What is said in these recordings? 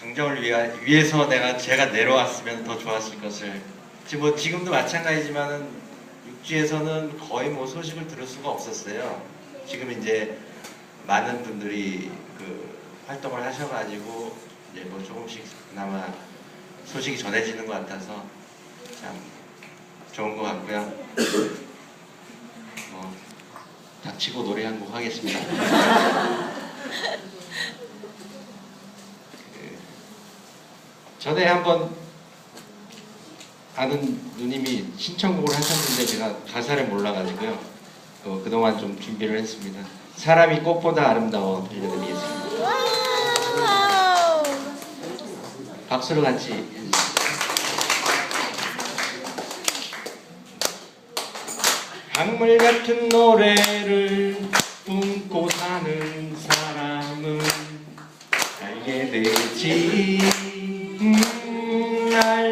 강정을 위하, 위해서 내가 제가 내려왔으면 더 좋았을 것을 뭐 지금도 마찬가지지만은 육지에서는 거의 뭐 소식을 들을 수가 없었어요. 지금 이제 많은 분들이 그 활동을 하셔가지고 이제 뭐 조금씩 그나마 소식이 전해지는 것 같아서 참 좋은 것 같고요. 뭐 닥치고 노래 한 곡 하겠습니다. 전에 한번 아는 누님이 신청곡을 하셨는데 제가 가사를 몰라가지고요. 어, 그동안 좀 준비를 했습니다. 사람이 꽃보다 아름다워 들려드리겠습니다. 박수로 같이. 강물 같은 노래를 품고 사는 사람은 알게 되지 음,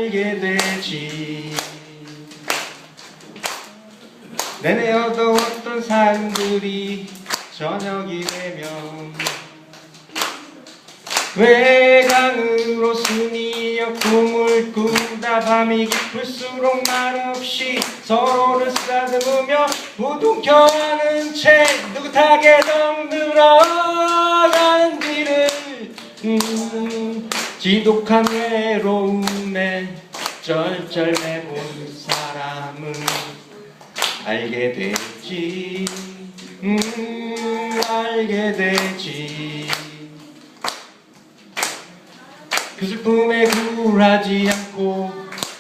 알게 되지. 내내 어두웠던 사람들이 저녁이 되면 외강으로 스미어 꿈을 꾸다. 밤이 깊을수록 말없이 서로를 쓰다듬으며 부둥켜하는 채 느긋하게 덩들어 지독한 외로움에 쩔쩔매본 사람은 알게 되지. 음, 알게 되지. 그 슬픔에 굴하지 않고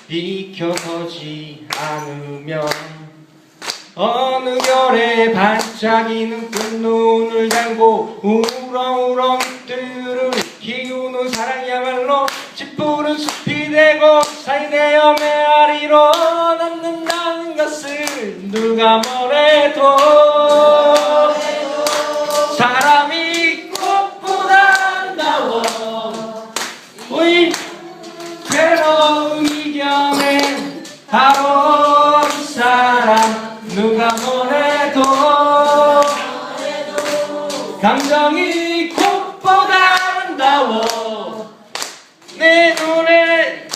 비켜서지 않으면 어느 결에 반짝이는 끝눈을 담고 우렁우렁 뜰을 키우는 사랑이야말로 되고 사이되어 메아리로 남는다는 것을 누가 뭐래도 사람이 꽃보다 아름다워 우리 괴로움 이겨낸 바로 이 사람 누가 뭐래도 감정이 꽃보다 아름다워 내 눈에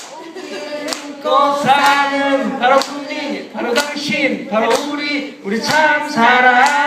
꽃 사는 바로 분이 바로 당신 바로 우리 우리 참 사랑